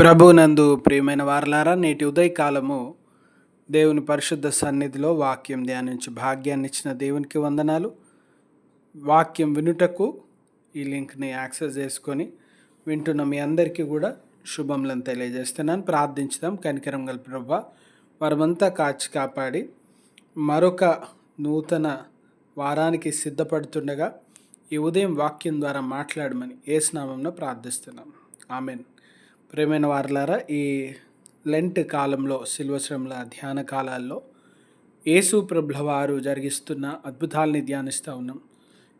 ప్రభునందు ప్రియమైన వారలారా నేటి ఉదయకాలము దేవుని పరిశుద్ధ సన్నిధిలో వాక్యం ధ్యానించి భాగ్యాన్ని ఇచ్చిన దేవునికి వందనాలు. వాక్యం వినుటకు ఈ లింక్ని యాక్సెస్ చేసుకొని వింటున్న మీ అందరికీ కూడా శుభములను తెలియజేస్తున్నాను. ప్రార్థించుదాం. కనికరం గల ప్రభ వారమంతా కాచి కాపాడి మరొక నూతన వారానికి సిద్ధపడుతుండగా ఈ ఉదయం వాక్యం ద్వారా మాట్లాడమని ఏ స్నామంలో ప్రార్థిస్తున్నాం. ఆమెన్. ప్రేమైన వారలారా ఈ లెంట్ కాలంలో శిల్వశ్రమల ధ్యాన కాలాల్లో యేసు ప్రభులవారు జరిగిస్తున్న అద్భుతాల్ని ధ్యానిస్తూ ఉన్నాం.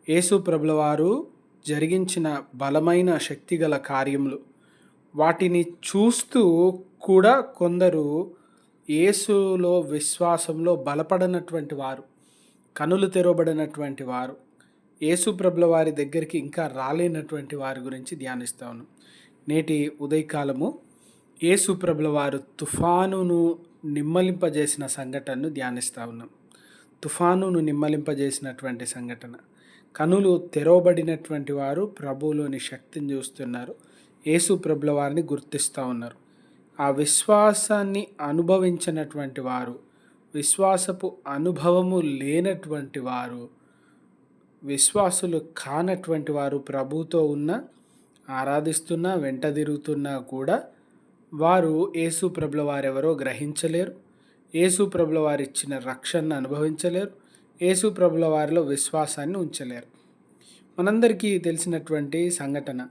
యేసు ప్రభులవారు జరిగించిన బలమైన శక్తిగల కార్యములు వాటిని చూస్తూ కూడా కొందరు యేసులో విశ్వాసంలో బలపడనటువంటి వారు కనులు తెరవబడినటువంటి వారు యేసు ప్రభుల వారి దగ్గరికి ఇంకా రాలేనటువంటి వారి గురించి ధ్యానిస్తూ ఉన్నాం. నేటి ఉదయకాలము యేసుప్రభుల వారు తుఫానును నిమ్మలింపజేసిన సంఘటనను ధ్యానిస్తూ ఉన్నాం. తుఫానును నిమ్మలింపజేసినటువంటి సంఘటన. కనులు తెరవబడినటువంటి వారు ప్రభువులోని శక్తిని చూస్తున్నారు. యేసు ప్రభుల వారిని గుర్తిస్తూ ఉన్నారు. ఆ విశ్వాసాన్ని అనుభవించినటువంటి వారు విశ్వాసపు అనుభవము లేనటువంటి వారు విశ్వాసులు కానటువంటి వారు ప్రభుతో ఉన్న ఆరాధిస్తున్నా వెంట తిరుగుతున్నా కూడా వారు యేసు ప్రభుల వారెవరో గ్రహించలేరు. యేసు ప్రభుల వారు ఇచ్చిన రక్షణను అనుభవించలేరు. యేసు ప్రభుల వారిలో విశ్వాసాన్ని ఉంచలేరు. మనందరికీ తెలిసినటువంటి సంఘటన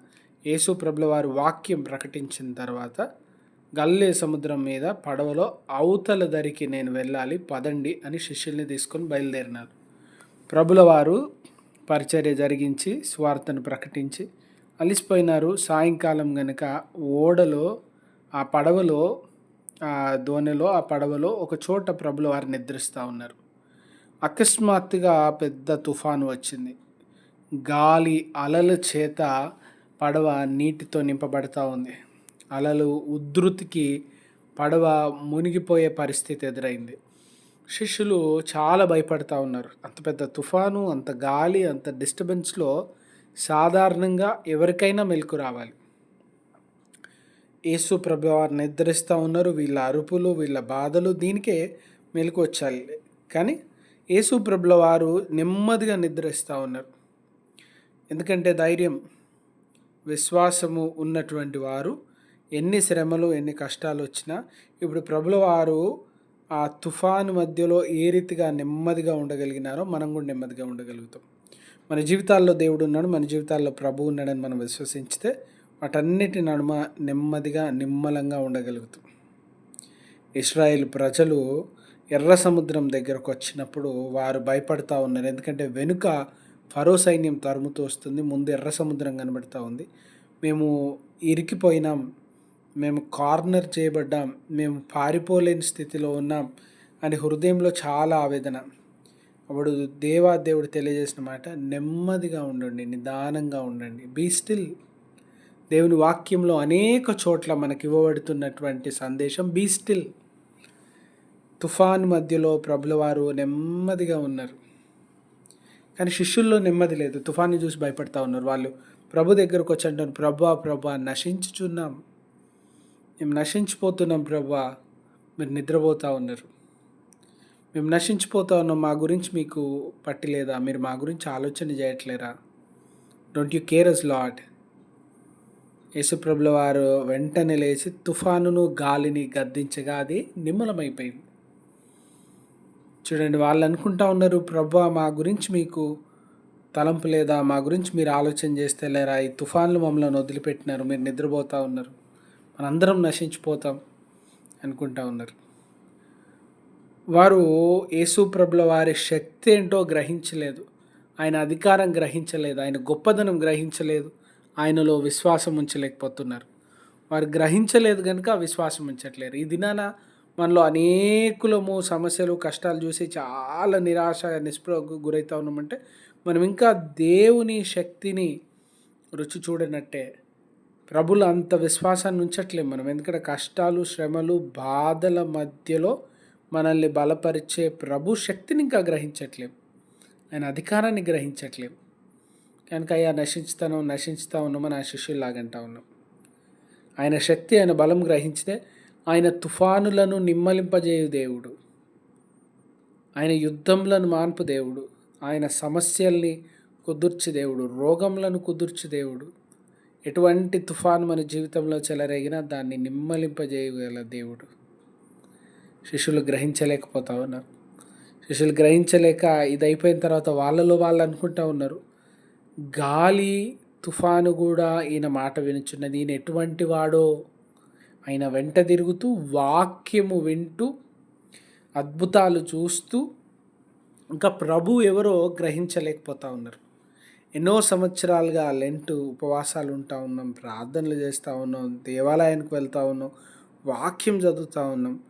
యేసు ప్రభుల వారు వాక్యం ప్రకటించిన తర్వాత గల్లే సముద్రం మీద పడవలో అవతల దరికి నేను వెళ్ళాలి పదండి అని శిష్యుల్ని తీసుకొని బయలుదేరినారు. ప్రభుల వారు పరిచర్య జరిగించి స్వార్థను ప్రకటించి అలిసిపోయినారు సాయంకాలం గనక. ఓడలో ఆ పడవలో ఆ దోణిలో ఆ పడవలో ఒక చోట ప్రభుల వారు నిద్రిస్తూ ఉన్నారు. అకస్మాత్తుగా పెద్ద తుఫాను వచ్చింది. గాలి అలల చేత పడవ నీటితో నింపబడతా ఉంది. అలలు ఉధృతికి పడవ మునిగిపోయే పరిస్థితి ఎదురైంది. శిష్యులు చాలా భయపడతా ఉన్నారు. అంత పెద్ద తుఫాను అంత గాలి అంత డిస్టర్బెన్స్లో సాధారణంగా ఎవరికైనా మెలకు రావాలి. యేసు ప్రభు వారు నిద్రిస్తూ ఉన్నారు. వీళ్ళ అరుపులు వీళ్ళ బాధలు దీనికే మెలకు వచ్చాలి. కానీ యేసు ప్రభుల వారు నెమ్మదిగా నిద్రిస్తూ ఉన్నారు. ఎందుకంటే ధైర్యం విశ్వాసము ఉన్నటువంటి వారు ఎన్ని శ్రమలు ఎన్ని కష్టాలు వచ్చినా ఇప్పుడు ప్రభుల వారు ఆ తుఫాను మధ్యలో ఏ రీతిగా నెమ్మదిగా ఉండగలిగినారో మనం కూడా నెమ్మదిగా ఉండగలుగుతాం. మన జీవితాల్లో దేవుడు ఉన్నాడు మన జీవితాల్లో ప్రభు ఉన్నాడని మనం విశ్వసించితే వాటన్నిటి నడుమ నెమ్మదిగా నిమ్మలంగా ఉండగలుగుతాం. ఇస్రాయేల్ ప్రజలు ఎర్ర సముద్రం దగ్గరకు వచ్చినప్పుడు వారు భయపడతా ఉన్నారు. ఎందుకంటే వెనుక ఫరో సైన్యం తరుముతూ వస్తుంది ముందు ఎర్ర సముద్రం కనబడుతూ ఉంది. మేము ఇరికిపోయినాం మేము కార్నర్ చేయబడ్డాం మేము పారిపోలేని స్థితిలో ఉన్నాం అని హృదయంలో చాలా ఆవేదన. అప్పుడు దేవా దేవుడు తెలియజేసిన మాట నెమ్మదిగా ఉండండి నిదానంగా ఉండండి. బీ స్టిల్ దేవుని వాక్యంలో అనేక చోట్ల మనకి ఇవ్వబడుతున్నటువంటి సందేశం బీ స్టిల్ తుఫాన్ మధ్యలో ప్రభుల వారు నెమ్మదిగా ఉన్నారు. కానీ శిష్యుల్లో నెమ్మది లేదు. తుఫాన్ని చూసి భయపడతా ఉన్నారు వాళ్ళు. ప్రభు దగ్గరకు వచ్చి అంటారు ప్రభా ప్రభా నశించుచున్నాం. మేము నశించిపోతున్నాం ప్రభా. మీరు నిద్రపోతూ ఉన్నారు. మేము నశించిపోతా ఉన్నాం. మా గురించి మీకు పట్టిలేదా? మీరు మా గురించి ఆలోచన చేయట్లేరా? Don't you care us lot యేసుప్రభుల వారు వెంటనే లేచి తుఫానును గాలిని గద్దించగా అది నిమ్మలమైపోయింది. చూడండి వాళ్ళు అనుకుంటా ఉన్నారు ప్రభు మా గురించి మీకు తలంపు లేదా? మా గురించి మీరు ఆలోచన చేస్తే లేరా? ఈ తుఫాన్లు మమ్మల్ని వదిలిపెట్టినారు. మీరు నిద్రపోతూ ఉన్నారు. మనందరం నశించిపోతాం అనుకుంటా ఉన్నారు. వారు యేసు ప్రభుల వారి శక్తి ఏంటో గ్రహించలేదు. ఆయన అధికారం గ్రహించలేదు. ఆయన గొప్పదనం గ్రహించలేదు. ఆయనలో విశ్వాసం ఉంచలేకపోతున్నారు. వారు గ్రహించలేదు కనుక విశ్వాసం ఉంచట్లేరు. ఈ దినాన మనలో అనేకులము సమస్యలు కష్టాలు చూసి చాలా నిరాశ నిస్పృహకు గురవుతా ఉన్నామంటే మనం ఇంకా దేవుని శక్తిని రుచి చూడనట్టే. ప్రభులు అంత విశ్వాసాన్ని ఉంచట్లేము మనం. ఎందుకంటే కష్టాలు శ్రమలు బాధల మధ్యలో మనల్ని బలపరిచే ప్రభు శక్తిని ఇంకా గ్రహించట్లేం. ఆయన అధికారాన్ని గ్రహించట్లేం. కనుక అయ్యా నశించుతాను నశించుతా ఉన్నామని ఆ శిష్యుల్లాగంటా ఉన్నాం. ఆయన శక్తి ఆయన బలం గ్రహించితే ఆయన తుఫానులను నిమ్మలింపజేయు దేవుడు. ఆయన యుద్ధంలను మాన్పు దేవుడు. ఆయన సమస్యల్ని కుదుర్చి దేవుడు. రోగంలను కుదుర్చి దేవుడు. ఎటువంటి తుఫాను మన జీవితంలో చెలరేగినా దాన్ని నిమ్మలింపజేయగల దేవుడు. శిష్యులు గ్రహించలేకపోతా ఉన్నారు. శిష్యులు గ్రహించలేక ఇది అయిపోయిన తర్వాత వాళ్ళలో వాళ్ళు అనుకుంటా ఉన్నారు గాలి తుఫాను కూడా ఈయన మాట వినుచున్నది. ఈయన ఎటువంటి వాడో? ఆయన వెంట తిరుగుతూ వాక్యము వింటూ అద్భుతాలు చూస్తూ ఇంకా ప్రభు ఎవరో గ్రహించలేకపోతా ఉన్నారు. ఎన్నో సంవత్సరాలుగా లెంటు ఉపవాసాలు ఉంటా ఉన్నాం ప్రార్థనలు చేస్తూ ఉన్నాం దేవాలయానికి వెళ్తూ ఉన్నాం వాక్యం చదువుతూ ఉన్నాం.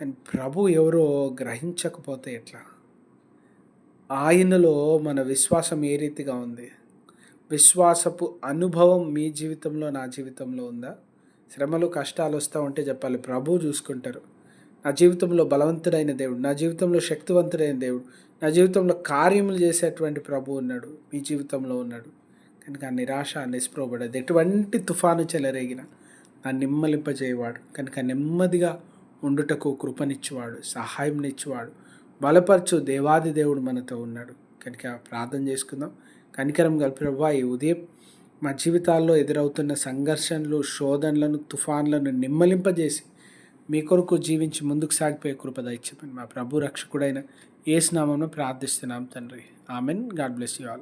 కానీ ప్రభు ఎవరో గ్రహించకపోతే ఎట్లా? ఆయనలో మన విశ్వాసం ఏ రీతిగా ఉంది? విశ్వాసపు అనుభవం మీ జీవితంలో నా జీవితంలో ఉందా? శ్రమలు కష్టాలు వస్తూ ఉంటే చెప్పాలి. ప్రభు చూసుకుంటారు. నా జీవితంలో బలవంతుడైన దేవుడు నా జీవితంలో శక్తివంతుడైన దేవుడు నా జీవితంలో కార్యములు చేసేటువంటి ప్రభు ఉన్నాడు. మీ జీవితంలో ఉన్నాడు. కనుక నిరాశ నిస్ప్రోబడదు ఎటువంటి తుఫాను చెలరేగిన నా నిమ్మలింపజేయవాడు. కనుక నెమ్మదిగా ఉండుటకు కృపనిచ్చేవాడు సహాయంనిచ్చేవాడు బలపరచు దేవాది దేవుడు మనతో ఉన్నాడు. కనుక ప్రార్థన చేసుకుందాం. కనికరం కలిపి ఈ ఉదయం మా జీవితాల్లో ఎదురవుతున్న సంఘర్షణలు శోధనలను తుఫాన్లను నిమ్మలింపజేసి మీ కొరకు జీవించి ముందుకు సాగిపోయే కృపద ఇచ్చామని మా ప్రభు రక్షకుడైన ఏ స్నామంలో ప్రార్థిస్తున్నాం తండ్రి. Amen. God bless you all.